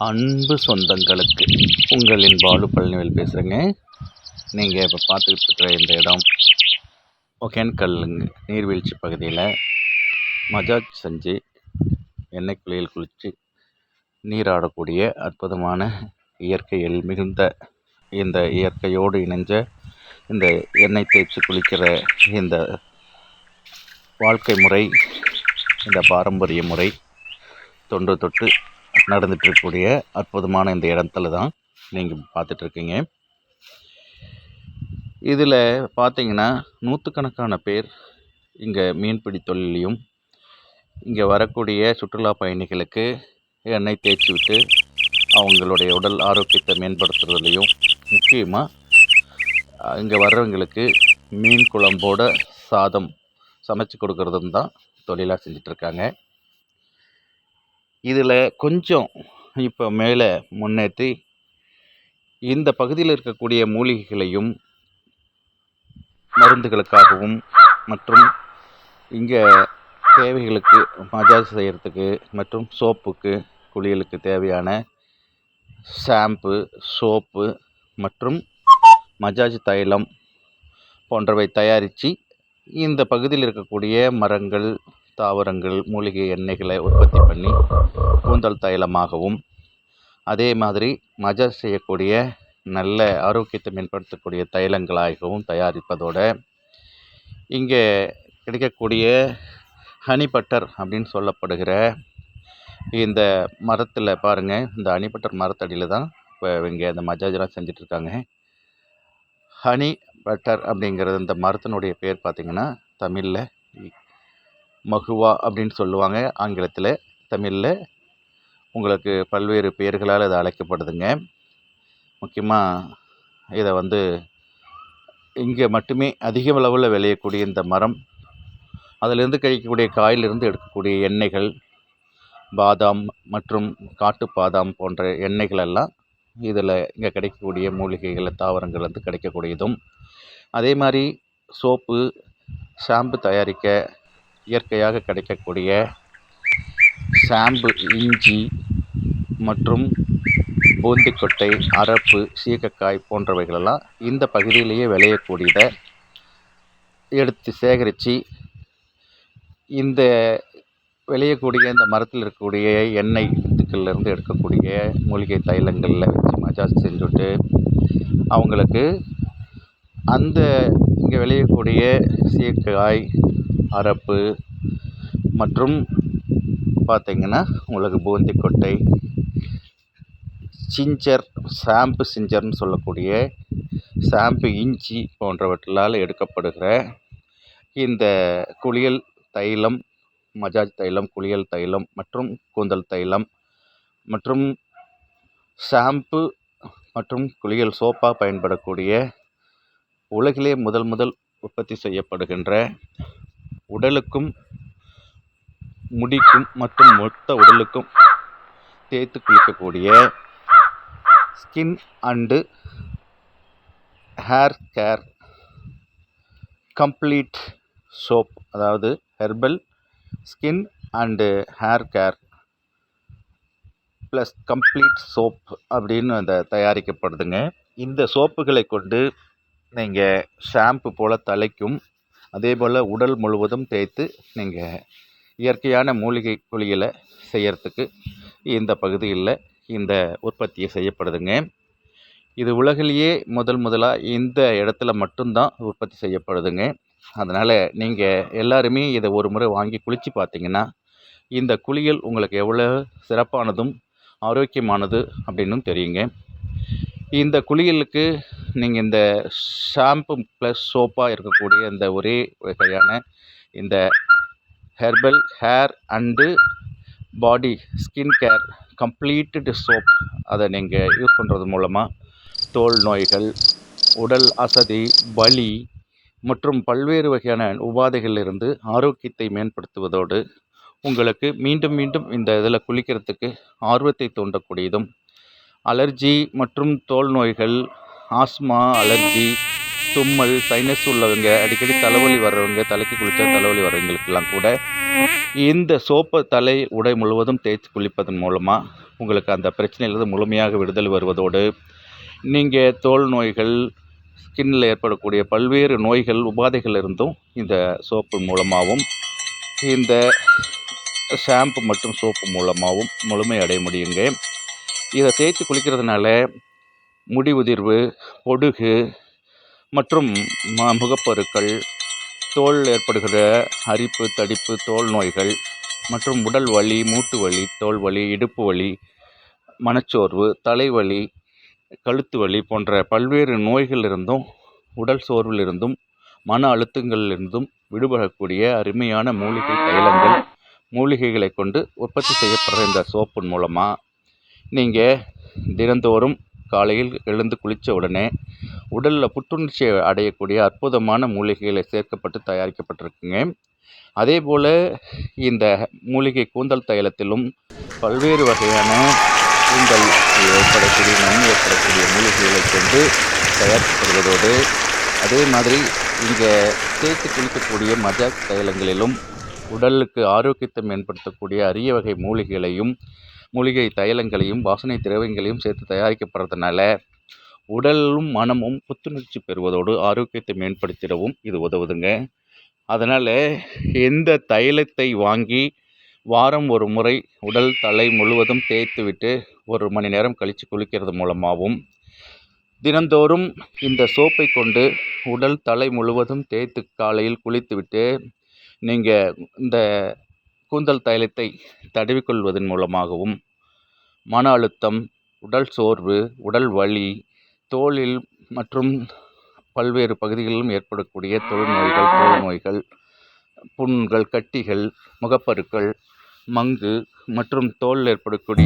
அன்பு சொந்தங்களுக்கு உங்களின் பாலு பழனிவேல் பேசுகிறேங்க நீங்கள் இப்போ பார்த்துக்கிட்டு இருக்கிற இந்த இடம் ஒகேன்கல்லுங்க நீர்வீழ்ச்சி பகுதியில் மஜாஜ் செஞ்சு எண்ணெய் குளியல் குளித்து நீராடக்கூடிய அற்புதமான இயற்கையில் மிகுந்த இந்த இயற்கையோடு இணைஞ்ச இந்த எண்ணெய் தேய்ச்சி குளிக்கிற இந்த வாழ்க்கை முறை இந்த பாரம்பரிய முறை தொன்று தொட்டு நடந்துட்டு இருக்கக்கூடிய அற்புதமான இந்த இடத்துல தான் நீங்கள் பார்த்துட்ருக்கீங்க இதில் பார்த்தீங்கன்னா நூற்றுக்கணக்கான பேர் இங்கே மீன்பிடி தொழிலையும் இங்கே வரக்கூடிய சுற்றுலா பயணிகளுக்கு எண்ணெய் தேய்ச்சி விட்டு அவங்களுடைய உடல் ஆரோக்கியத்தை மேம்படுத்துறதுலையும் முக்கியமாக இங்கே வர்றவங்களுக்கு மீன் குழம்போட சாதம் சமைச்சு கொடுக்குறதும் தான் தொழிலாக செஞ்சிட்ருக்காங்க இதில் கொஞ்சம் இப்போ மேலே முன்னேற்றி இந்த பகுதியில் இருக்கக்கூடிய மூலிகைகளையும் மருந்துகளுக்காகவும் மற்றும் இங்கே தேவைகளுக்கு மஜாஜ் செய்கிறதுக்கு மற்றும் சோப்புக்கு குளியலுக்கு தேவையான ஷாம்பு சோப்பு மற்றும் மஜாஜ் தைலம் போன்றவை தயாரித்து இந்த பகுதியில் இருக்கக்கூடிய மரங்கள் தாவரங்கள் மூலிகை எண்ணெய்களை உற்பத்தி பண்ணி கூந்தல் தைலமாகவும் அதே மாதிரி மஜாஜ் செய்யக்கூடிய நல்ல ஆரோக்கியத்தை மேம்படுத்தக்கூடிய தைலங்களாகவும் தயாரிப்பதோடு இங்கே கிடைக்கக்கூடிய ஹனி பட்டர் அப்படின்னு சொல்லப்படுகிற இந்த மரத்தில் பாருங்கள் இந்த ஹனி பட்டர் மரத்தடியில் தான் இப்போ இங்கே இந்த மஜாஜெலாம் செஞ்சிட்ருக்காங்க. ஹனி பட்டர் அப்படிங்கிறது இந்த மரத்தினுடைய பேர் பார்த்திங்கன்னா தமிழில் மகுவா அப்படின்னு சொல்லுவாங்க ஆங்கிலத்தில் தமிழில். உங்களுக்கு பல்வேறு பெயர்களால் இது அழைக்கப்படுதுங்க. முக்கியமாக இதை வந்து இங்கே மட்டுமே அதிக அளவில் விளையக்கூடிய இந்த மரம் அதிலிருந்து கிடைக்கக்கூடிய காயிலிருந்து எடுக்கக்கூடிய எண்ணெய்கள் பாதாம் மற்றும் காட்டு பாதாம் போன்ற எண்ணெய்கள் எல்லாம் இதில் இங்கே கிடைக்கக்கூடிய மூலிகைகள் தாவரங்கள் வந்து கிடைக்கக்கூடியதும். அதே மாதிரி சோப்பு ஷாம்பு தயாரிக்க இயற்கையாக கிடைக்கக்கூடிய ஷாம்பு இஞ்சி மற்றும் பூந்திக்கொட்டை அரப்பு சீகக்காய் போன்றவைகளெல்லாம் இந்த பகுதியிலேயே விளையக்கூடியதை எடுத்து சேகரித்து இந்த விளையக்கூடிய இந்த மரத்தில் இருக்கக்கூடிய எண்ணெய் வித்துக்கள்லேருந்து எடுக்கக்கூடிய மூலிகை தைலங்களில் வச்சு மஜாஜ் செஞ்சுட்டு அவங்களுக்கு அந்த இங்கே விளையக்கூடிய சீக்காய் அரப்பு மற்றும் பார்த்திங்கன்னா உங்களுக்கு பூந்திக்கொட்டை சிஞ்சர் ஷாம்பு சிஞ்சர்னு சொல்லக்கூடிய ஷாம்பு இஞ்சி போன்றவற்றால் எடுக்கப்படுகிற இந்த குளியல் தைலம் மஜாஜ் தைலம் குளியல் தைலம் மற்றும் கூந்தல் தைலம் மற்றும் ஷாம்பு மற்றும் குளியல் சோப்பாக பயன்படக்கூடிய உலகிலே முதல் முதல் உற்பத்தி செய்யப்படுகின்ற உடலுக்கும் முடிக்கும் மற்றும் மொத்த உடலுக்கும் தேய்த்து குளிக்கக்கூடிய skin and hair care complete soap அதாவது herbal skin and hair care plus complete soap அப்படின்னு அந்த தயாரிக்கப்படுதுங்க. இந்த சோப்புகளை கொண்டு நீங்கள் ஷாம்பு போல் தலைக்கும் அதே போல் உடல் முழுவதும் தேய்த்து நீங்கள் இயற்கையான மூலிகை குளியலை செய்கிறதுக்கு இந்த பகுதியில் இந்த உற்பத்தியை செய்யப்படுதுங்க. இது உலகிலேயே முதல் முதலாக இந்த இடத்துல மட்டும்தான் உற்பத்தி செய்யப்படுதுங்க. அதனால் நீங்கள் எல்லாருமே இதை ஒரு முறை வாங்கி குளித்து பார்த்தீங்கன்னா இந்த குளியல் உங்களுக்கு எவ்வளோ சிறப்பானதும் ஆரோக்கியமானது அப்படின்னும் தெரியுங்க. இந்த குளியலுக்கு நீங்கள் இந்த ஷாம்பு ப்ளஸ் சோப்பாக இருக்கக்கூடிய இந்த ஒரே வகையான இந்த herbal hair and body skin care complete soap அதை நீங்கள் யூஸ் பண்ணுறது மூலமாக தோல் நோய்கள் உடல் அசதி வலி மற்றும் பல்வேறு வகையான உபாதைகளிலிருந்து ஆரோக்கியத்தை மேம்படுத்துவதோடு உங்களுக்கு மீண்டும் மீண்டும் இந்த இதில் குளிக்கிறதுக்கு ஆர்வத்தை தூண்டக்கூடியதும் அலர்ஜி மற்றும் தோல் நோய்கள் ஆஸ்மா அலர்ஜி தும்மல் சைனஸ் உள்ளவங்க அடிக்கடி தலைவலி வர்றவங்க தலைக்கு குளித்தா தலைவலி வர்றவங்களுக்கெல்லாம் கூட இந்த சோப்பை தலை உடை முழுவதும் தேய்ச்சி குளிப்பதன் மூலமாக உங்களுக்கு அந்த பிரச்சனையிலிருந்து முழுமையாக விடுதலை வருவதோடு நீங்கள் தோல் நோய்கள் ஸ்கின்னில் ஏற்படக்கூடிய பல்வேறு நோய்கள் உபாதைகள் இருந்தும் இந்த சோப்பு மூலமாகவும் இந்த ஷாம்பு மற்றும் சோப்பு மூலமாகவும் முழுமை அடைய முடியுங்க. இதை தேய்ச்சி குளிக்கிறதுனால முடி உதிர்வு பொடுகு மற்றும் ம முகப்பருக்கள் தோல் ஏற்படுகிற அரிப்பு தடிப்பு தோல் நோய்கள் மற்றும் உடல் வலி மூட்டு வலி தோல் வலி இடுப்பு வலி மனச்சோர்வு தலைவலி கழுத்து வலி போன்ற பல்வேறு நோய்களிலிருந்தும் உடல் சோர்விலிருந்தும் மன அழுத்தங்களிலிருந்தும் விடுபடக்கூடிய அருமையான மூலிகை தைலங்கள் மூலிகைகளை கொண்டு உற்பத்தி செய்யப்படுற இந்த சோப்பின் மூலமாக நீங்கள் தினந்தோறும் காலையில் எழுந்து குளித்த உடனே உடலில் புத்துணர்ச்சியை அடையக்கூடிய அற்புதமான மூலிகைகளை சேர்க்கப்பட்டு தயாரிக்கப்பட்டிருக்குங்க. அதே போல் இந்த மூலிகை கூந்தல் தைலத்திலும் பல்வேறு வகையான கூந்தல் ஏற்படக்கூடிய நன்மை ஏற்படக்கூடிய மூலிகைகளை கொண்டு தயாரிக்கப்படுவதோடு அதே மாதிரி இங்கே தேய்த்து குளிக்கக்கூடிய மஜாக் தைலங்களிலும் உடலுக்கு ஆரோக்கியத்தை மேம்படுத்தக்கூடிய அரிய வகை மூலிகைகளையும் மூலிகை தைலங்களையும் வாசனை திரவியங்களையும் சேர்த்து தயாரிக்கப்படுறதுனால உடலும் மனமும் புத்துணர்ச்சி பெறுவதோடு ஆரோக்கியத்தை மேம்படுத்திடவும் இது உதவுதுங்க. அதனால் எந்த தைலத்தை வாங்கி வாரம் ஒரு முறை உடல் தலை முழுவதும் தேய்த்து விட்டு ஒரு மணி நேரம் கழித்து குளிக்கிறது மூலமாகவும் தினந்தோறும் இந்த சோப்பை கொண்டு உடல் தலை முழுவதும் தேய்த்து காலையில் குளித்துவிட்டு நீங்கள் இந்த கூந்தல் தைலத்தை தடவிக்கொள்வதன் மூலமாகவும் மன அழுத்தம் உடல் சோர்வு உடல் வலி தோலில் மற்றும் பல்வேறு பகுதிகளிலும் ஏற்படக்கூடிய தோல் நோய்கள் தோல் நோய்கள் புண்கள் கட்டிகள் முகப்பருக்கள் மங்கு மற்றும் தோலில் ஏற்படக்கூடிய